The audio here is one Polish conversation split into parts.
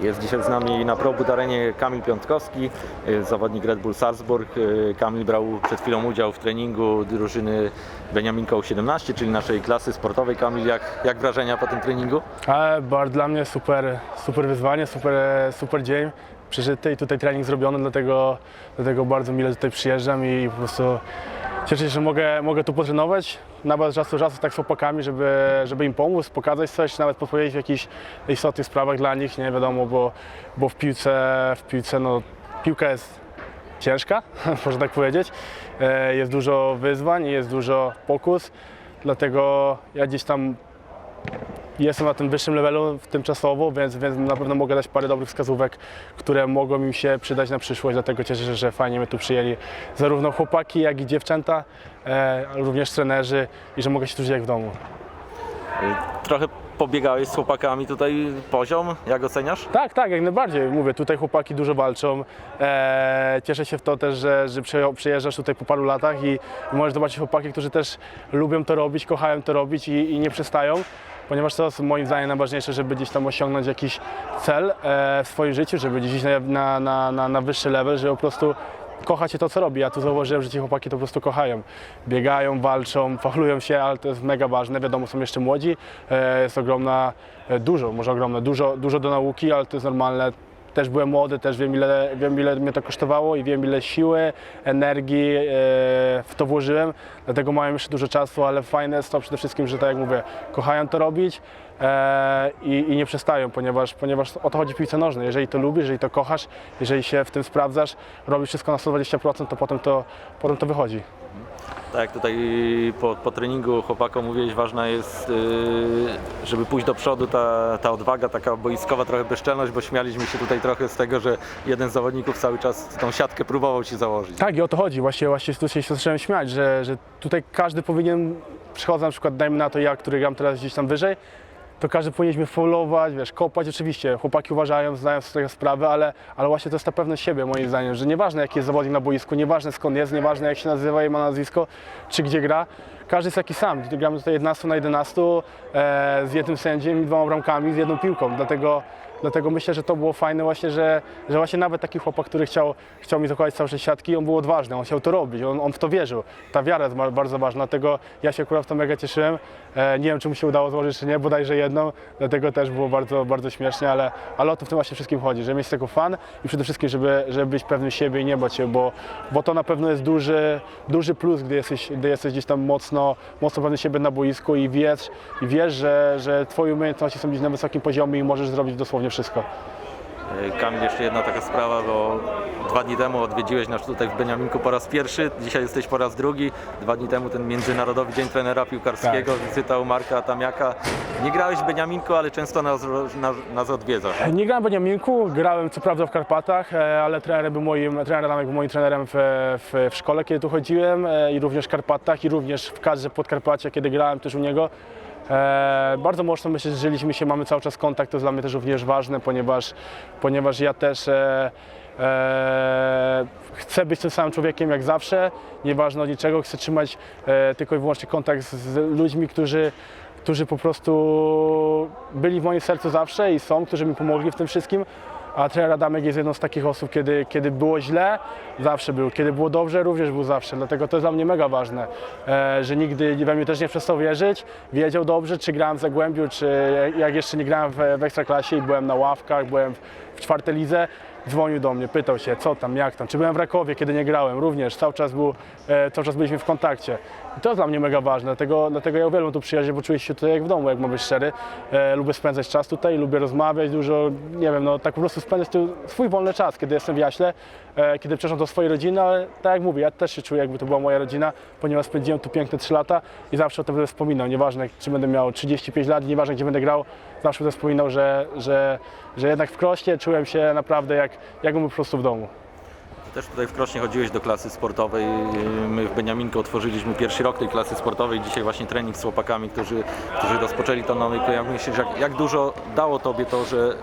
Jest dzisiaj z nami na Pro Boot Arenie Kamil Piątkowski, y, zawodnik Red Bull Salzburg. Y, Kamil brał przed chwilą udział w treningu drużyny Beniaminka U17, czyli naszej klasy sportowej. Kamil, jak, jak wrażenia po tym treningu? Ale bar dla mnie super, super wyzwanie, super, super dzień przeżyty i tutaj trening zrobiony, dlatego, dlatego bardzo mile tutaj przyjeżdżam i po prostu cieszę się, że mogę, mogę tu potrenować. Nawet czasu czasu tak z chłopakami, żeby, żeby im pomóc, pokazać coś, nawet podpowiedzieć w jakichś istotnych sprawach dla nich, nie wiadomo, bo, bo w piłce, w piłce no, piłka jest ciężka, można tak powiedzieć. E, Jest dużo wyzwań, jest dużo pokus, dlatego ja gdzieś tam jestem na tym wyższym levelu tymczasowo, więc, więc na pewno mogę dać parę dobrych wskazówek, które mogą mi się przydać na przyszłość, dlatego cieszę się, że fajnie mnie tu przyjęli zarówno chłopaki, jak i dziewczęta, e, również trenerzy i że mogę się tu czuć jak w domu. Trochę pobiegałeś z chłopakami tutaj poziom, jak oceniasz? Tak, tak, jak najbardziej. Mówię, tutaj chłopaki dużo walczą. E, cieszę się w to też, że, że przyje- przyjeżdżasz tutaj po paru latach i, i możesz zobaczyć chłopaki, którzy też lubią to robić, kochają to robić i, i nie przestają. Ponieważ to jest moim zdaniem najważniejsze, żeby gdzieś tam osiągnąć jakiś cel e, w swoim życiu, żeby gdzieś na, na, na, na, wyższy level, żeby po prostu kochacie to, co robi. Ja tu zauważyłem, że ci chłopaki to po prostu kochają. Biegają, walczą, faulują się, ale to jest mega ważne. Wiadomo, są jeszcze młodzi. E, jest ogromna, e, dużo, może ogromne, dużo, dużo do nauki, ale to jest normalne. Też byłem młody, też wiem ile, wiem ile mnie to kosztowało i wiem ile siły, energii e, w to włożyłem, dlatego mają jeszcze dużo czasu, ale fajne jest to przede wszystkim, że tak jak mówię, kochają to robić e, i, i nie przestają, ponieważ, ponieważ o to chodzi w piłce nożnej. Jeżeli to lubisz, jeżeli to kochasz, jeżeli się w tym sprawdzasz, robisz wszystko na 120%, to potem to, potem to wychodzi. Tak jak tutaj po, po treningu chłopakom mówiłeś, ważna jest, y, żeby pójść do przodu, ta, ta odwaga, taka boiskowa trochę bezczelność, bo śmialiśmy się tutaj trochę z tego, że jeden z zawodników cały czas tą siatkę próbował ci założyć. Tak, i o to chodzi. Właśnie, właśnie tu się zacząłem śmiać, że, że tutaj każdy powinien, przychodzę na przykład, dajmy na to ja, który gram teraz gdzieś tam wyżej, to każdy powinniśmy faulować, wiesz, kopać. Oczywiście chłopaki uważają, znają tego sprawę, ale, ale właśnie to jest ta pewność siebie moim zdaniem, że nieważne jaki jest zawodnik na boisku, nieważne skąd jest, nieważne jak się nazywa i ma nazwisko, czy gdzie gra, każdy jest taki sam. Gramy tutaj 11 na 11 e, z jednym sędziem i dwoma bramkami, z jedną piłką, dlatego Dlatego myślę, że to było fajne właśnie, że, że właśnie nawet taki chłopak, który chciał, chciał mi zakładać całe siatki, on był odważny, on chciał to robić, on, on w to wierzył. Ta wiara jest ba- bardzo ważna, dlatego ja się akurat w to mega cieszyłem. E, nie wiem, czy mu się udało złożyć, czy nie, bodajże jedną, dlatego też było bardzo, bardzo śmiesznie, ale, ale o to w tym właśnie wszystkim chodzi, żeby mieć tego fan i przede wszystkim, żeby, żeby być pewnym siebie i nie bać się, bo, bo to na pewno jest duży, duży plus, gdy jesteś, gdy jesteś gdzieś tam mocno, mocno pewny siebie na boisku i wiesz, i wiesz że, że twoje umiejętności są gdzieś na wysokim poziomie i możesz zrobić dosłownie wszystko. Y, Kamil, jeszcze jedna taka sprawa, bo dwa dni temu odwiedziłeś nas tutaj w Beniaminku po raz pierwszy, dzisiaj jesteś po raz drugi. Dwa dni temu ten Międzynarodowy Dzień Trenera Piłkarskiego, u Marka Tamiaka. Nie grałeś w Beniaminku, ale często nas, nas, nas odwiedzasz. Nie grałem w Beniaminku, grałem co prawda w Karpatach, e, ale trener był moim, trener był moim trenerem w, w, w szkole, kiedy tu chodziłem e, i również w Karpatach i również w kadrze Podkarpacia, kiedy grałem też u niego. E, bardzo mocno myślę, że żyliśmy się, mamy cały czas kontakt, to jest dla mnie też również ważne, ponieważ, ponieważ ja też e, e, chcę być tym samym człowiekiem jak zawsze, nieważne od niczego, chcę trzymać e, tylko i wyłącznie kontakt z, z ludźmi, którzy, którzy po prostu byli w moim sercu zawsze i są, którzy mi pomogli w tym wszystkim. A trener Adamek jest jedną z takich osób, kiedy, kiedy było źle, zawsze był, kiedy było dobrze, również był zawsze. Dlatego to jest dla mnie mega ważne, e, że nigdy we mnie też nie przestał wierzyć. Wiedział dobrze, czy grałem w Zagłębiu, czy jak jeszcze nie grałem w, w Ekstraklasie i byłem na ławkach, byłem w, czwartej lidze, dzwonił do mnie, pytał się, co tam, jak tam, czy byłem w Rakowie, kiedy nie grałem, również cały czas, był, e, cały czas byliśmy w kontakcie. I to jest dla mnie mega ważne, dlatego, dlatego ja uwielbiam tu przyjaźń, bo czuję się tutaj jak w domu, jak mam być szczery. E, lubię spędzać czas tutaj, lubię rozmawiać dużo, nie wiem, no tak po prostu spędzać tu swój wolny czas, kiedy jestem w Jaśle, e, kiedy przepraszam do swojej rodziny, ale tak jak mówię, ja też się czuję, jakby to była moja rodzina, ponieważ spędziłem tu piękne 3 lata i zawsze o tym będę wspominał, nieważne czy będę miał 35 lat, nieważne gdzie będę grał, zawsze będę wspominał, że, że, że jednak w Krośnie czułem się naprawdę jak, jakbym był po prostu w domu. Też tutaj w Krośnie chodziłeś do klasy sportowej. My w Beniaminku otworzyliśmy pierwszy rok tej klasy sportowej. Dzisiaj właśnie trening z chłopakami, którzy, którzy rozpoczęli to nowy. Jak myślisz, jak, jak dużo dało Tobie to, że,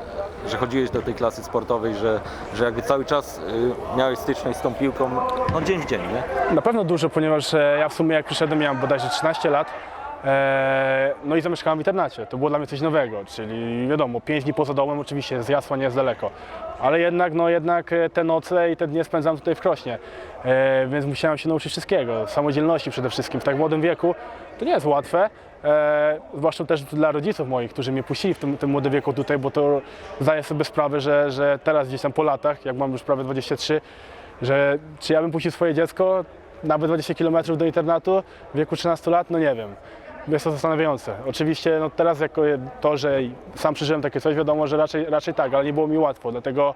że chodziłeś do tej klasy sportowej, że, że jakby cały czas y, miałeś styczność z tą piłką, no dzień w dzień, nie? Na pewno dużo, ponieważ e, ja w sumie jak przyszedłem miałem bodajże 13 lat no i zamieszkałem w internacie. To było dla mnie coś nowego, czyli wiadomo, 5 dni poza domem oczywiście z Jasła nie jest daleko. Ale jednak, no jednak e, te noce i te dnie spędzam tutaj w Krośnie. E, więc musiałem się nauczyć wszystkiego, samodzielności przede wszystkim. W tak młodym wieku to nie jest łatwe. E, zwłaszcza też dla rodziców moich, którzy mnie puścili w tym, tym młodym wieku tutaj, bo to zdaję sobie sprawę, że, że teraz gdzieś tam po latach, jak mam już prawie 23, że czy ja bym puścił swoje dziecko nawet 20 km do internatu w wieku 13 lat, no nie wiem. Jest to zastanawiające. Oczywiście no teraz jako to, że sam przeżyłem takie coś, wiadomo, że raczej, raczej tak, ale nie było mi łatwo, dlatego,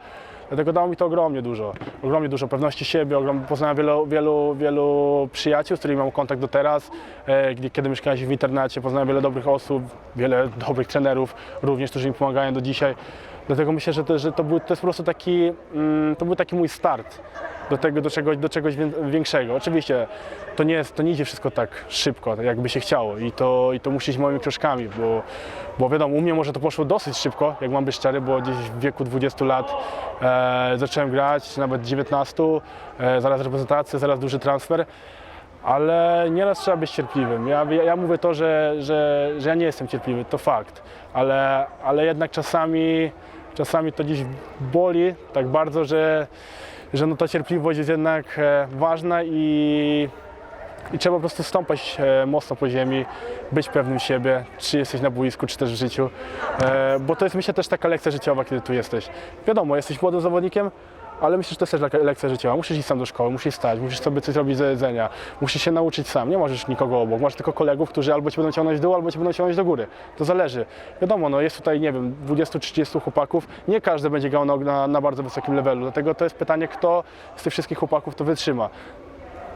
dlatego dało mi to ogromnie dużo. Ogromnie dużo pewności siebie, ogrom, poznałem wielu, wielu, wielu przyjaciół, z którymi mam kontakt do teraz, e, kiedy mieszkałem w internacie, poznałem wiele dobrych osób, wiele dobrych trenerów również, którzy mi pomagają do dzisiaj. Dlatego myślę, że to, że to, był, to jest po prostu taki, mm, to był taki mój start do, tego, do, czegoś, do czegoś wię- większego. Oczywiście to nie, jest, to nie idzie wszystko tak szybko, jakby się chciało i to, i to musi iść moimi kroczkami, bo, bo wiadomo, u mnie może to poszło dosyć szybko, jak mam być szczery, bo gdzieś w wieku 20 lat e, zacząłem grać, nawet 19, e, zaraz reprezentacja, zaraz duży transfer. Ale nieraz trzeba być cierpliwym. Ja, ja, ja mówię to, że, że, że ja nie jestem cierpliwy, to fakt, ale, ale jednak czasami, czasami to gdzieś boli tak bardzo, że, że no ta cierpliwość jest jednak e, ważna i, i trzeba po prostu stąpać e, mocno po ziemi, być pewnym siebie, czy jesteś na boisku, czy też w życiu, e, bo to jest myślę też taka lekcja życiowa, kiedy tu jesteś. Wiadomo, jesteś młodym zawodnikiem, ale myślę, że to jest też lekcja życiowa. Musisz iść sam do szkoły, musisz stać, musisz sobie coś robić do jedzenia, musisz się nauczyć sam, nie już nikogo obok, masz tylko kolegów, którzy albo cię będą ciągnąć w dół, albo cię będą ciągnąć do góry. To zależy. Wiadomo, no jest tutaj, nie wiem, 20-30 chłopaków, nie każdy będzie grał na, na, na bardzo wysokim levelu, dlatego to jest pytanie, kto z tych wszystkich chłopaków to wytrzyma.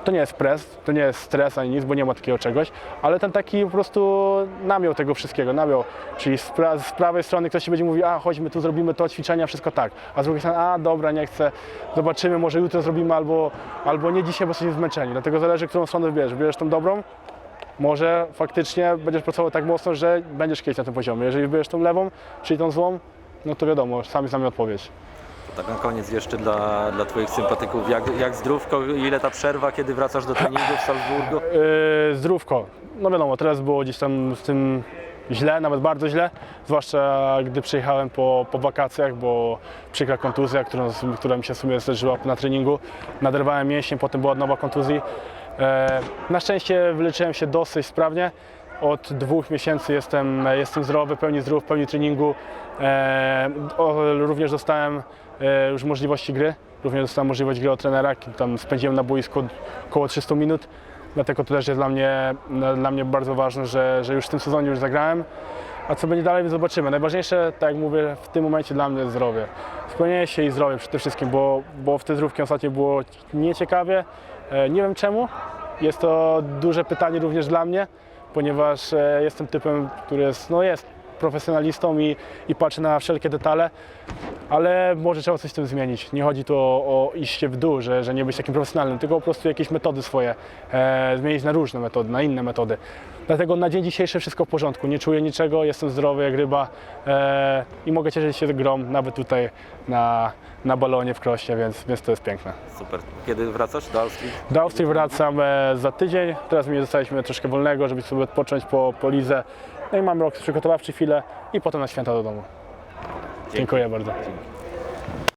To nie jest pres, to nie jest stres ani nic, bo nie ma takiego czegoś, ale ten taki po prostu namiał tego wszystkiego, namiał. Czyli z, pra z prawej strony ktoś ci będzie mówił, a chodźmy tu zrobimy to ćwiczenia, wszystko tak. A z drugiej strony, a dobra, nie chcę, zobaczymy, może jutro zrobimy albo, albo nie dzisiaj, bo jesteśmy zmęczeni. Dlatego zależy, którą stronę wybierzesz. Wybierzesz tą dobrą, może faktycznie będziesz pracował tak mocno, że będziesz kiedyś na tym poziomie. Jeżeli wybierzesz tą lewą, czyli tą złą, no to wiadomo, sami znamy odpowiedź. Tak na koniec jeszcze dla, dla Twoich sympatyków, jak, jak zdrówko, ile ta przerwa, kiedy wracasz do treningu w Salzburgu? Yy, zdrówko. No wiadomo, teraz było gdzieś tam z tym źle, nawet bardzo źle, zwłaszcza gdy przyjechałem po, po wakacjach, bo przykra kontuzja, którą, która mi się w sumie zdarzyła na treningu. Naderwałem mięśnie, potem była nowa kontuzji. E, na szczęście wyleczyłem się dosyć sprawnie. Od dwóch miesięcy jestem, jestem zdrowy, pełni zdrów, pełni treningu. E, o, również dostałem e, już możliwości gry. Również dostałem możliwość gry od trenera. Tam spędziłem na boisku około 300 minut. Dlatego to też jest dla mnie, dla mnie bardzo ważne, że, że już w tym sezonie już zagrałem. A co będzie dalej, zobaczymy. Najważniejsze, tak jak mówię, w tym momencie dla mnie jest zdrowie. Spełnienie się i zdrowie przede wszystkim, bo, bo w tej zdrówki ostatnio było nieciekawie. E, Nie wiem czemu. Jest to duże pytanie również dla mnie, ponieważ e, jestem typem, który jest, no jest profesjonalistą i, i patrzy na wszelkie detale, ale może trzeba coś z tym zmienić. Nie chodzi tu o, o iście w dół, że, że nie być takim profesjonalnym, tylko po prostu jakieś metody swoje e, zmienić na różne metody, na inne metody. Dlatego na dzień dzisiejszy wszystko w porządku, nie czuję niczego, jestem zdrowy jak ryba e, i mogę cieszyć się grą nawet tutaj na, na balonie w Krośnie, więc, więc to jest piękne. Super. Kiedy wracasz do Austrii? Do Austrii wracam e, za tydzień. Teraz mi zostaliśmy troszkę wolnego, żeby sobie odpocząć po, po lidze. No i mam rok przygotowawczy chwilę i potem na święta do domu. Dziękuję bardzo. Dzięki.